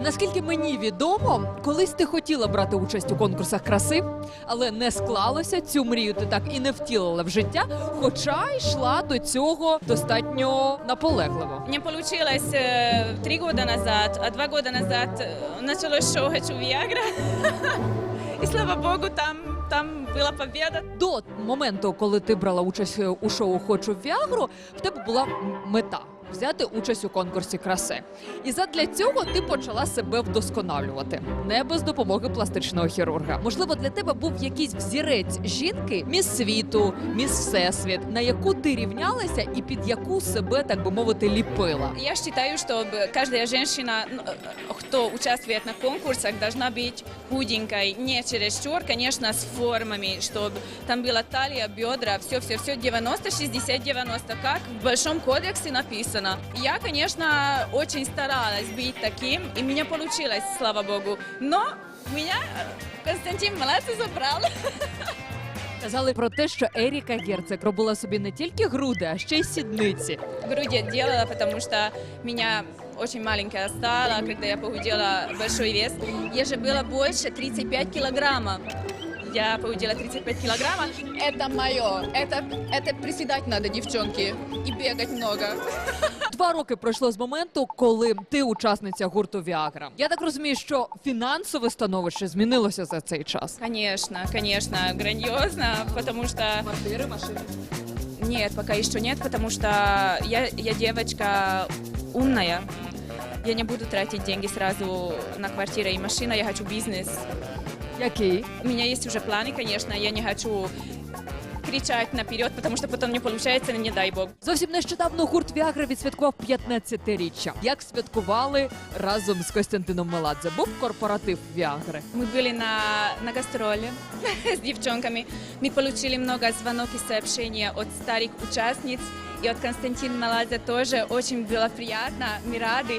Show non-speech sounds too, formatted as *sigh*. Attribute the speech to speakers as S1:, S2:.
S1: Наскільки мені відомо, колись ти хотіла брати участь у конкурсах краси, але не склалося. Цю мрію ти так і не втілила в життя, хоча йшла до цього достатньо наполегливо.
S2: Не получилось э, три года назад, а два года назад э, началось шоу «Хочу Виагра». И слава *laughs* богу, там, там была победа.
S1: До моменту, коли ти брала участь е, у шоу Хочу Віагру, в тебе була мета. Взяти участь у конкурсі краси, і задля цього ти почала себе вдосконалювати не без допомоги пластичного хірурга. Можливо, для тебе був якийсь взірець жінки, міс світу, міс всесвіт, на яку ти рівнялася і під яку себе, так би мовити, ліпила.
S2: Я считаю, что б- каждая женщина, ну, э, кто участвует на конкурсах, должна быть худенькой, не чересчур, конечно, с формами, чтобы там была талия, бедра, все-все-все 90, 60, 90, как в Большом кодексе написано. Я, конечно, очень старалась быть таким, и у меня получилось, слава богу. Но меня э, Константин Меладзе забрал.
S1: Казали про те, що Еріка Герцег робила собі не тільки груди, а ще й сідниці.
S2: грудь я делала, потому что меня очень маленькая стала, когда я похудела большой вес. Я же было больше 35 килограммов. Я похудела 35 килограммов.
S3: Это мое. Это, это приседать надо, девчонки. И бегать много. *laughs*
S1: Два роки пройшло з моменту, коли ти учасниця гурту Віагра. Я так розумію, що фінансове становище змінилося за цей час.
S2: Конечно, конечно, грандиозно, потому что...
S1: Квартири, машини.
S2: Нет, пока еще нет, потому что я, я девочка умная. Я не буду тратить деньги сразу на квартиру и машину, я хочу бизнес.
S1: Який?
S2: У меня есть уже планы, конечно, я не хочу кричать наперед, потому что потом не получается, не дай бог.
S1: Зовсім нещодавно гурт Віагра відсвяткував 15-річчя. Як святкували разом з Костянтином Меладзе? Був корпоратив Віагри.
S2: Мы были на, на гастроле *laughs* с девчонками. Мы получили много звонок и сообщений от старых участниц. И от Константина Маладзе тоже очень было приятно. Мы рады.